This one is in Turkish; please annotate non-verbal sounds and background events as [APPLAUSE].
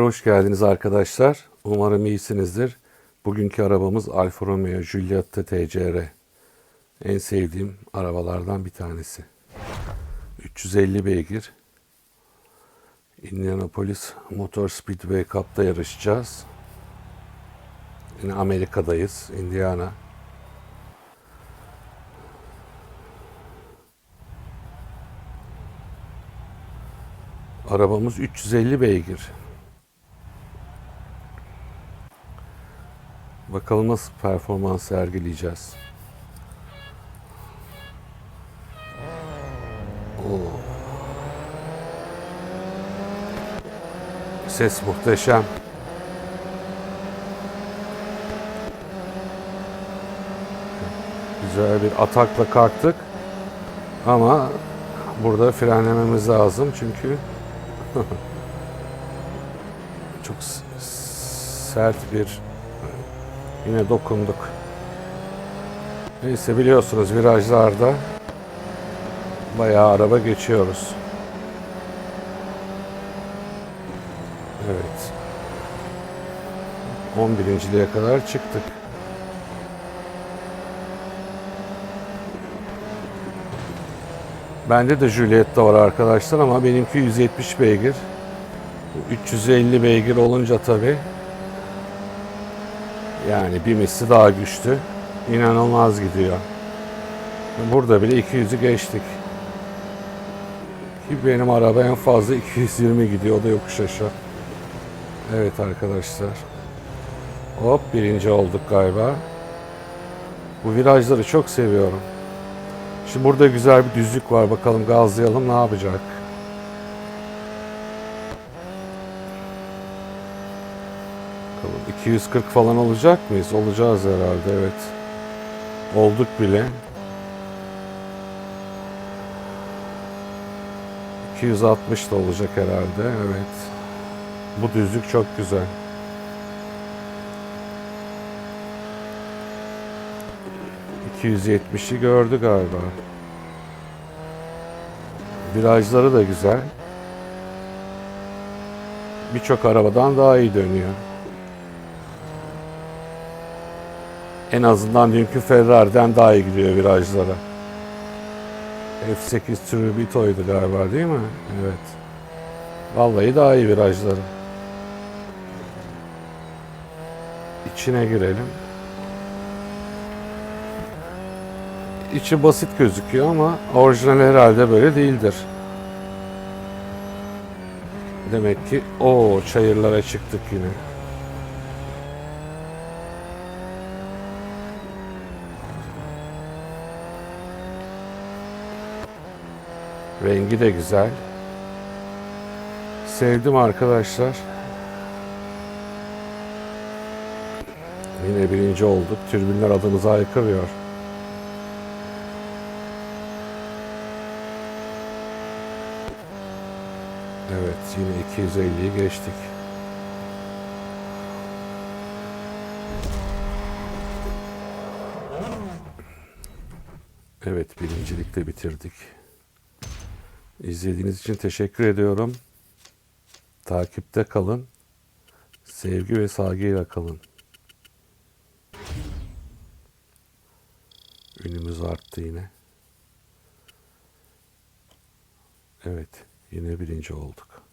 Hoş geldiniz arkadaşlar. Umarım iyisinizdir. Bugünkü arabamız Alfa Romeo Giulietta TCR. En sevdiğim arabalardan bir tanesi. 350 beygir. Indianapolis Motor Speedway Cup'ta yarışacağız. Yine Amerika'dayız, Indiana. Arabamız 350 beygir. Bakalım nasıl performans sergileyeceğiz. Oo. Ses muhteşem. Güzel bir atakla kalktık. Ama burada frenlememiz lazım çünkü [LAUGHS] çok sert bir yine dokunduk. Neyse biliyorsunuz virajlarda bayağı araba geçiyoruz. Evet. 11.liğe kadar çıktık. Bende de Juliet'te var arkadaşlar ama benimki 170 beygir. Bu 350 beygir olunca tabi yani bir misli daha güçlü. İnanılmaz gidiyor. Burada bile 200'ü geçtik. Ki benim araba en fazla 220 gidiyor. O da yokuş aşağı. Evet arkadaşlar. Hop birinci olduk galiba. Bu virajları çok seviyorum. Şimdi burada güzel bir düzlük var. Bakalım gazlayalım ne yapacak. Bakalım 240 falan olacak mıyız? Olacağız herhalde evet. Olduk bile. 260 da olacak herhalde evet. Bu düzlük çok güzel. ...270'i gördü galiba. Virajları da güzel. Birçok arabadan daha iyi dönüyor. En azından dünkü Ferrari'den daha iyi gidiyor virajlara. F8 Turbito'ydu galiba değil mi? Evet. Vallahi daha iyi virajları. İçine girelim. İçi basit gözüküyor ama orijinal herhalde böyle değildir. Demek ki o çayırlara çıktık yine. Rengi de güzel. Sevdim arkadaşlar. Yine birinci olduk. Türbinler adımıza haykırıyor. Evet yine 250'yi geçtik. Evet birincilikte bitirdik. İzlediğiniz için teşekkür ediyorum. Takipte kalın. Sevgi ve saygıyla kalın. Ünümüz arttı yine. Evet, yine birinci olduk.